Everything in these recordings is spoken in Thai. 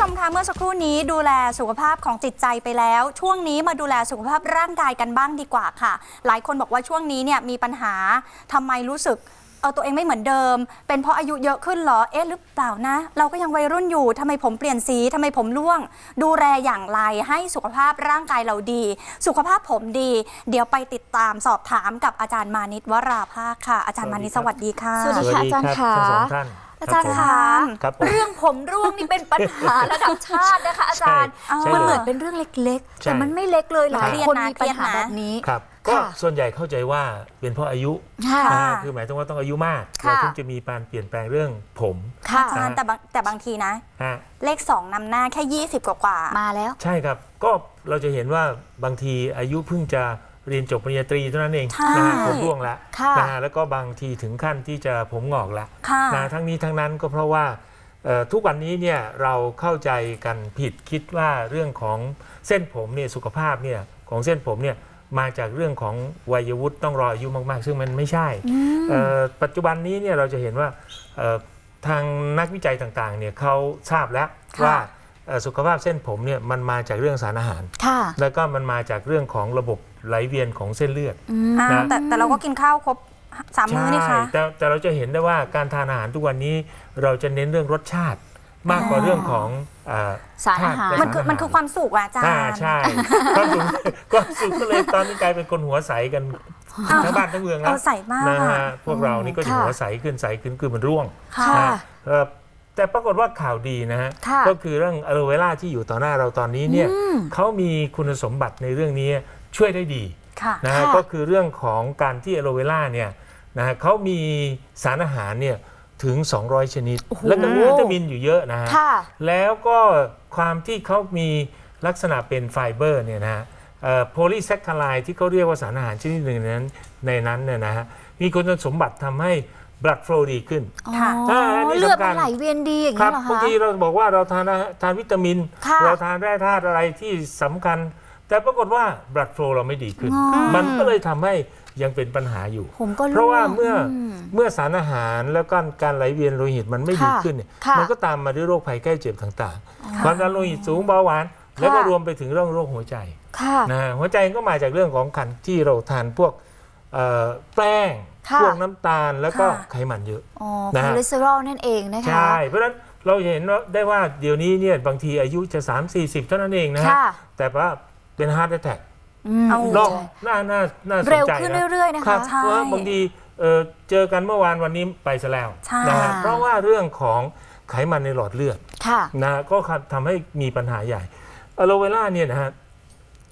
ชมคะเมื่อสักครู่นี้ดูแลสุขภาพของจิตใจไปแล้ว ช่วงนี้มาดูแลสุขภาพร่างกายกันบ้างดีกว่าค่ะ หลายคนบอกว่าช่วงนี้เนี่ยมีปัญหาทำไมรู้สึกเออตัวเองไม่เหมือนเดิม เป็นเพราะอายุเยอะขึ้นเหรอ เอ๊ะหรือเปล่านะ เราก็ยังวัยรุ่นอยู่ทำไมผมเปลี่ยนสีทำไมผมร่วง ดูแลอย่างไรให้สุขภาพร่างกายเราดี สุขภาพผมดี เดี๋ยวไปติดตามสอบถามกับอาจารย์มานิตวราภาคค่ะ อาจารย์มานิตสวัสดีค่ะ สวัสดีค่ะอาจารย์ขาทั้งส องท่านอาจารย์ผมคะครับผม เรื่องผมร่วงนี่เป็นปัญหาระดับชาตินะคะ อาจารย์ใช่ใช่มันเลยเหมือนเป็นเรื่องเล็กๆ ใช่ แต่มันไม่เล็กเลยหลายเครียดคนนะมีปัญหาเครียดนะ แบบนี้ ครับก็ค่ะส่วนใหญ่เข้าใจว่าเป็นเพราะอายุค่ะนะฮะคือหมายถึงว่าต้องอายุมากค่ะ เราถึงจะมีการเปลี่ยนแปลงเรื่องผม ค่ะอาจารย์แต่บางแต่บางทีนะ ฮะ เลขสองนำหน้าแค่ 20 กว่ากว่าๆมาแล้ว ใช่ครับ ก็เราจะเห็นว่าบางทีอายุเพิ่งจะ เรียนจบปริญญาตรีเท่านั้นเองใช่นะฮะผมร่วงละค่ะนะฮะแล้วก็บางทีถึงขั้นที่จะผมงอกละค่ะนะทั้งนี้ทั้งนั้นก็เพราะว่าเอ่อทุกวันนี้เนี่ยเราเข้าใจกันผิดคิดว่าเรื่องของเส้นผมเนี่ยสุขภาพเนี่ยของเส้นผมเนี่ยมาจากเรื่องของวัยวุฒิต้องรออายุมากๆ ซึ่งมันไม่ใช่เอ่อปัจจุบันนี้เนี่ยเราจะเห็นว่าเอ่อทางนักวิจัยต่างๆเนี่ยเขาทราบแล้วค่ะ ว่าเอ่อสุขภาพเส้นผมเนี่ยมันมาจากเรื่องสารอาหาร ค่ะ แล้วก็มันมาจากเรื่องของระบบ ไหลเวียนของเส้นเลือดอ้าวนะ แต่แต่เราก็กินข้าวครบสามมื้อนี่คะแต่แต่เราจะเห็นได้ว่าการทานอาหารทุกวันนี้เราจะเน้นเรื่องรสชาติ มากกว่าเรื่องของเอ่อสารอาหาร ธตุและมันคือมันคือความสุขอะอาจารอ่าย์ ใช่ความสุขความสุขก็เลยตอนนี้กลายเป็นคนหัวใสกันทั้งบ้านทั้งเมืองเอแล้วอใส่มากนะอะฮะพวกเรานี่ก็จะค่ะ หัวใสขึ้นใสขึ้นคือมันร่วงค่ะค่ะ นะเอ่อแต่ปรากฏว่าข่าวดีนะฮะ ค่ะก็คือเรื่องอะโลเวล่าที่อยู่ต่อหน้าเราตอนนี้เนี่ยอืมเขามีคุณสมบัติในเรื่องนี้ ช่วยได้ดีค่ะ นะฮะค่ะก็คือเรื่องของการที่อะโลเวล่าเนี่ยนะฮะเขามีสารอาหารเนี่ยถึง 200 ชนิด โอ้โหแล้วก็มีวิตามินอยู่เยอะนะฮะค่ะแล้วก็ความที่เขามีลักษณะเป็นไฟเบอร์เนี่ยนะฮะโพลีแซคคาไลที่เขาเรียกว่าสารอาหารชนิดหนึ่งในนั้นในนั้นเนี่ยนะฮะมีคุณสมบัติทำให้ blood flow ดีขึ้น ค่ะ อ๋ออ่าอันนี้เลือดสำคัมัญ นไหลเวียนดีอย่างครันี้บเหรอคะบางทีเราบอกว่าเราทานอาหารทานวิตามิน ค่ะ เราทานแร่ธาตุอะไรที่สำคัญ แต่ปรากฏว่า blood flow เราไม่ดีขึ้น อ๋อ มันก็เลยทำให้ยังเป็นปัญหาอยู่ ผมก็เพราะว่าเมื่ออมเมื่อสารอาหารแล้วก็การไหลเวียนโลหิตมันไม่ดีค่ะขึ้นเนี่ยค่ะมันก็ตามมาด้วยโรคภัยไข้เจ็บต่างๆ ความดันโลหิตสูงเบาหวาน แล้วก็รวมไปถึงเรื่องโรคหัวใจค่ะ นะฮะหัวใจก็มาจากเรื่องของขันที่เราทานพวกเอ่อแป้งค่ะพวกน้ำตาลแล้วก็ค่ะ ไขมันเยอะ อ๋อนะคอฮะเลสเตอรอลนั่นเองนะคะ ใช่ เพราะฉะนั้นเราเห็นว่าได้ว่าเดี๋ยวนี้เนี่ยบางทีอายุจะ 3 4 0 เท่านั้นเองนะฮะค่ะ แต่ว่า เป็นฮาร์ดแอทแทกอืมเอานอกน่าน่าน่าสนเร็วใจขึ้นนะเรื่อยๆนะครัคะบใช่เพราะว่าบางทีเอ่อเจอกันเมื่อวานวันนี้ไปซะแล้วใช่ นะฮะเพราะว่าเรื่องของไขมันในหลอดเลือด ค่ะ นะก็ทำให้มีปัญหาใหญ่อะโลเวล่าเนี่ยนะฮะ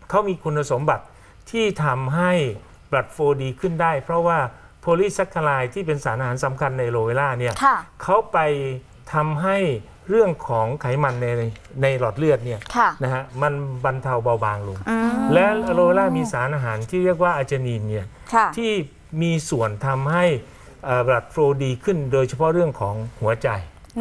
เขามีคุณสมบัติที่ทำให้บลัดโฟดีขึ้นได้ เพราะว่าโพลีแซคคาไลที่เป็นสารอาหารสำคัญในอะโลเวล่าเนี่ยค่ะ เขาไปทำให้ เรื่องของไขมันในในหลอดเลือดเนี่ยค่ะนะฮะมันบรรเทาเบาบางลง อืม และอะโลเวล่ามีสารอาหารที่เรียกว่าอะเจนีนเนี่ยค่ะ ที่มีส่วนทำให้บลัดโฟลดีขึ้น โดยเฉพาะเรื่องของหัวใจ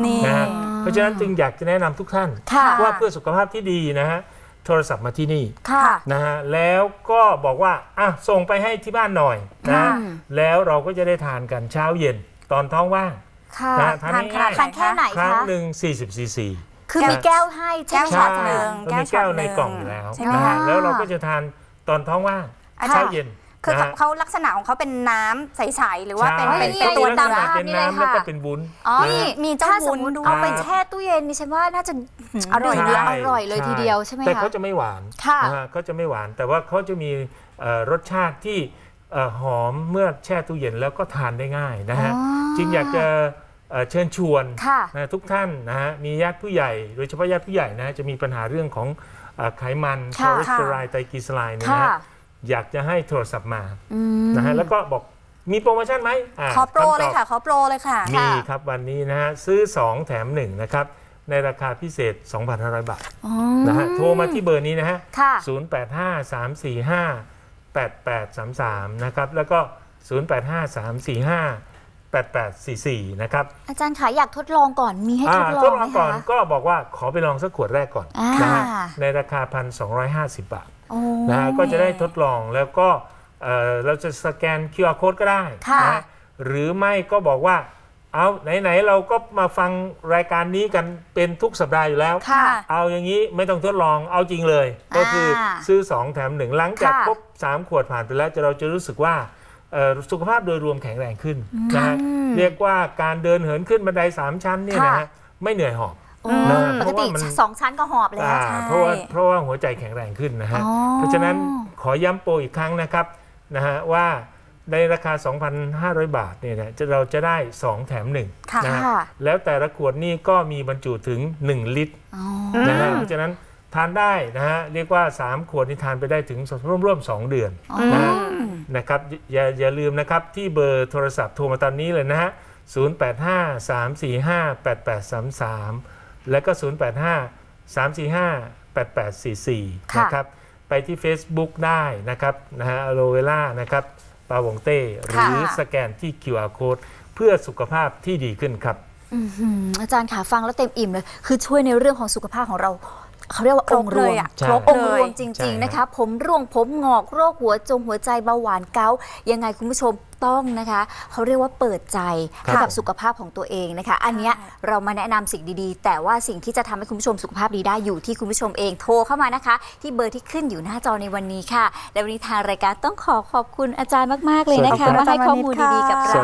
นี่ นะฮะเพราะฉะนั้นจึงอยากจะแนะนำทุกท่านค่ะ ว่าเพื่อสุขภาพที่ดีนะฮะโทรศัพท์มาที่นี่ ค่ะ นะฮะแล้วก็บอกว่าอะส่งไปให้ที่บ้านหน่อยนะค่ะแล้วเราก็จะได้ทานกันเช้าเย็นตอนท้องว่าง ค่ะนะทานทานง่ายทานแค่ไหนๆครั้งคะหนึ่ง40ซีซี คือมีแก้วให้ใช่แก้ไหมวคะช็อตหนึ่งใช่เรามีแก้วในกล่องอยู่แล้วใช่ไหมนะฮะอ่าแล้วเราก็จะทานตอนท้องว่างอาจารย์เช้าเย็นคือนะเขาฮะเขาลักษณะของเขาเป็นน้ำใสๆหรือว่าเป็นใช่เป็นนี่เป็นไงตัวลักเนื้ษณะอเป็นนี่เลยน้ำแล้วค่ะก็เป็นวุ้น อ๋อนะนี่ฮะมีเจ้าถ้าสวุ้มนมติด้วย เอาไปแช่ตู้เย็นนี่ฉันว่าน่าจะอร่อยใช่นะอร่อยเลยทีเดียวใช่ไหมแต่คะ เขาจะไม่หวานค่ะนะฮะเขาจะไม่หวาน แต่ว่าเขาจะมีเอ่อรสชาติที่เอ่อหอมเมื่อแช่ตู้เย็นแล้วก็ทานได้ง่ายนะฮะ อ๋อ จึงอยากจะเอ่อเชิญชวนค่ะนะทุกท่านนะฮะมีญาติผู้ใหญ่ โดยเฉพาะญาติผู้ใหญ่นะจะมีปัญหาเรื่องของเอ่อไขมันคค่ะอเลสเตอรอลไตรกลีเซอไรด์เนี่ยค่ะนะฮะอยากจะให้โทรศัพท์มาอืมนะฮะแล้วก็บอกมีโปรโมชั่นไหมะขอโปรำตบเลยค่ะ ขอโปรเลยค่ะ มีครับวันนี้นะฮะซื้อ 2 แถม 1 นะครับ ในราคาพิเศษ 2,500 บาทอ๋อนะฮะโทรมาที่เบอร์นี้นะฮะค่ะ0853458833 นะครับ แล้วก็ 0853458844 นะครับอาจารย์ขาอยากทดลองก่อนมีให้ทดลทองดไหลมองก่อนคะก็บอกว่าขอไปลองสักขวดแรกก่อนอ่านนะฮะในราคา 1,250 บาทโอ้นะฮะก็จะได้ทดลองแล้วก็เอ่อเราจะสแกน QR code ก็ได้ค่ะนะฮะหรือไม่ก็บอกว่าเอาไหนๆเราก็มาฟังรายการนี้กันเป็นทุกสัปดาห์อยู่แล้วค่ะเอาอย่างนี้ไม่ต้องทดลองเอาจริงเลย ก็คืออาซื้อ 2 แถมหนึ่งหลังจากค่ะครบ3 ขวดผ่านไปแล้วจะเราจะรู้สึกว่า เอ่อสุขภาพโดยรวมแข็งแรงขึ้นนะฮะเรียกว่าการเดินเหินขึ้นบันได3ชั้นเนี่ยนะค่ะฮะไม่เหนื่อยหอบ อืมนะปกติเพราะว่ามัน สองชั้นก็หอบแล้ว อ่าใช่เพราะว่าเพราะว่าหัวใจแข็งแรงขึ้นนะฮะ อ๋อ เพราะฉะนั้นขอย้ำโปรอีกครั้งนะครับนะฮะว่าในราคา 2,500 บาทเนี่ยนะจะเราจะได้ 2 แถมค่ะ1นะฮะค่ะแล้วแต่ละขวดนี่ก็มีบรรจุถึง 1 ลิตรอ๋อ นะฮะเพราะฉะนั้น ทานได้นะฮะเรียกว่า 3 ขวดนี่ทานไปได้ถึงร่วมๆ2เดือนนะฮะนะครับอย่าอย่าลืมนะครับที่เบอร์โทรศัพท์โทรมาตอนนี้เลยนะฮะ 0853458833 แล้วก็ 0853458844ค่ะนะครับไปที่ Facebook ได้นะครับนะฮะอโลเวล่านะครับปาวงเต้หรือสแกนที่ QR code เพื่อสุขภาพที่ดีขึ้นครับอื้อหืออาจารย์ค่ะฟังแล้วเต็มอิ่มเลย คือช่วยในเรื่องของสุขภาพของเรา เขาเรียกว่าครอบงค์รเลวยมอะใช่ ครบองค์เลรยวมจใช่ริงฮะๆนะคะ ผมร่วงผมงอกโรคหัวจงหัวใจเบาหวานเกาต์ยังไงคุณผู้ชมต้องนะคะ เขาเรียกว่าเปิดใจให้กับสุขภาพของตัวเองนะคะ อันเนี้ยเรามาแนะนำสิ่งดีๆ แต่ว่าสิ่งที่จะทำให้คุณผู้ชมสุขภาพดีได้อยู่ที่คุณผู้ชมเองโทรเข้ามานะคะ ที่เบอร์ที่ขึ้นอยู่หน้าจอในวันนี้ค่ะ และวันนี้ทางรายการต้องขอขอบคุณอาจารย์มากๆเลยนะคะขอบคุณมาให้อาจารย์ข้อมูลวณิชค่ะดีๆกับเรา